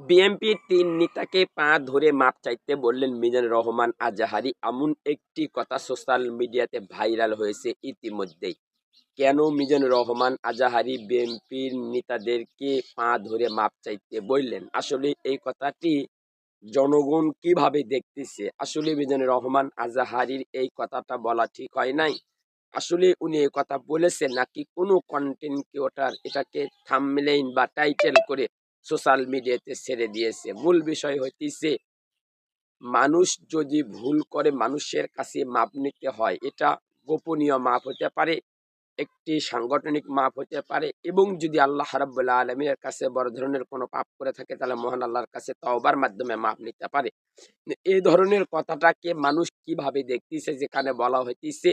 বিএনপির তিন নেতাকে পা ধরে মাপ চাইতে বললেন মিজানুর রহমান আজাহারি। এমন একটি কথা সোশ্যাল মিডিয়াতে ভাইরাল হয়েছে ইতিমধ্যেই। কেন মিজানুর রহমান আজাহারি বিএনপির নেতাদেরকে পা ধরে মাপ চাইতে বললেন? আসলে এই কথাটি জনগণ কীভাবে দেখতেছে? আসলে মিজানুর রহমান আজাহারির এই কথাটা বলা ঠিক হয় নাই? আসলে উনি এই কথা বলেছেন নাকি কোনো কন্টেন্ট ক্রিয়েটার এটাকে থামলেন বা টাইটেল করে সোশ্যাল মিডিয়াতে ছেড়ে দিয়েছে। মূল বিষয় হইতেছে, মানুষ যদি ভুল করে মানুষের কাছে মাপ নিতে হয়, এটা গোপনীয় মাপ হতে পারে, একটি সাংগঠনিক মাপ হতে পারে এবং যদি আল্লাহ রাব্বুল্লাহ আলমীর কাছে বড় ধরনের কোনো পাপ করে থাকে, তাহলে মহান আল্লাহর কাছে তওবার মাধ্যমে মাপ নিতে পারে। এই ধরনের কথাটাকে মানুষ কীভাবে দেখতেছে, যেখানে বলা হইতেছে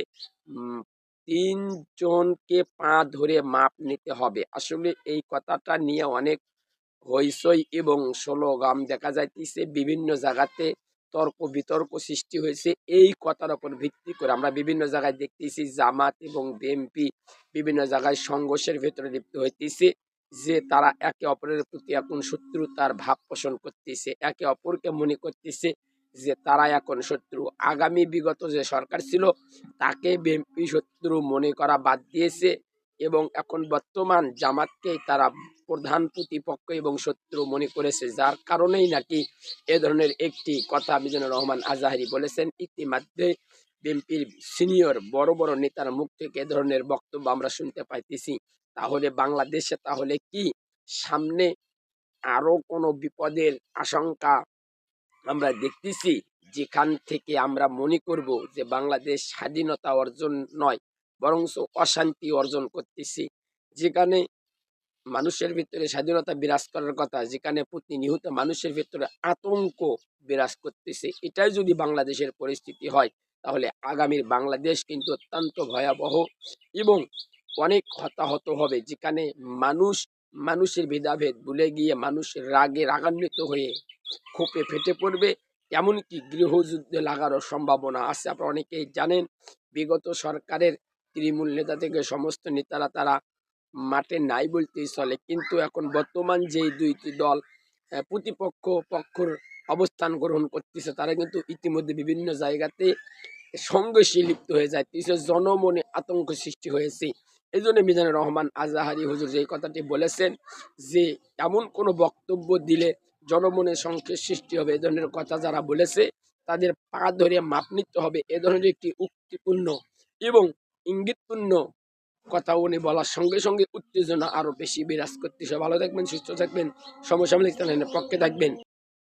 তিনজনকে পা ধরে মাপ নিতে হবে। আসলে এই কথাটা নিয়ে অনেক হইচই এবং স্লোগান দেখা যাইতেছে বিভিন্ন জায়গাতে তর্ক বিতর্ক সৃষ্টি হয়েছে। এই কথার উপর ভিত্তি করে আমরা বিভিন্ন জায়গায় দেখতেছি জামাত এবং বিএনপি বিভিন্ন জায়গায় সংঘর্ষের ভেতরে লিপ্ত হইতেছে যে তারা একে অপরের প্রতি এখন শত্রুতার ভাব পোষণ করতেছে। একে অপরকে মনে করতেছে যে তারা এখন শত্রু। আগামী বিগত যে সরকার ছিল তাকে বিএনপি শত্রু মনে করা বাদ দিয়েছে। এবং এখন বর্তমান জামাতকেই তারা প্রধান প্রতিপক্ষ এবং শত্রু মনে করেছে। যার কারণেই নাকি এ ধরনের একটি কথা মিজানুর রহমান আজাহারি বলেছেন। ইতিমধ্যে বিএনপির সিনিয়র বড় বড় নেতার মুখ থেকে এ ধরনের বক্তব্য আমরা শুনতে পাইতেছি। তাহলে বাংলাদেশে তাহলে কি সামনে আরও কোনো বিপদের আশঙ্কা আমরা দেখতেছি? যেখান থেকে আমরা মনে করব যে বাংলাদেশ স্বাধীনতা অর্জন নয় বরং অশান্তি অর্জন করতেছি। যেখানে মানুষের ভিতরে স্বাধীনতা বিরাজ করার কথা, যেখানে প্রতি নিহত মানুষের ভিতরে আতঙ্ক বিরাজ করতেছে, এটাই যদি বাংলাদেশের পরিস্থিতি হয়, তাহলে আগামীর বাংলাদেশ কিন্তু অত্যন্ত ভয়াবহ এবং অনেক হতাহত হবে। যেখানে মানুষ, মানুষের ভেদাভেদ ভুলে গিয়ে মানুষ রাগে রাগান্বিত হয়ে ক্ষোভে ফেটে পড়বে, এমনকি গৃহযুদ্ধে লাগারও সম্ভাবনা আছে। আপনারা অনেকেই জানেন, বিগত সরকারের তৃণমূল নেতা থেকে সমস্ত নেতারা তারা মাঠে নাই বলতেই চলে। কিন্তু এখন বর্তমান যেই দুইটি দল প্রতিপক্ষ পক্ষর অবস্থান গ্রহণ করতেছে, তারা কিন্তু ইতিমধ্যে বিভিন্ন জায়গাতে সংঘর্ষে লিপ্ত হয়ে যাইতেছে, জনমনে আতঙ্ক সৃষ্টি হয়েছে। এই জন্য মিজানুর রহমান আজাহারি হুজুর যে কথাটি বলেছেন যে, এমন কোনো বক্তব্য দিলে জনমনে সংকেত সৃষ্টি হবে, এ ধরনের কথা যারা বলেছে, তাদের পা ধরে মাপ নিতে হবে, এ ধরনের একটি উক্তিপূর্ণ এবং ইঙ্গিতপূর্ণ কথা উনি বলার সঙ্গে সঙ্গে উত্তেজনা আরও বেশি বিরাজ করতেছে। ভালো থাকবেন, সুস্থ থাকবেন, সমসাময়িক চ্যানেলের পক্ষে থাকবেন।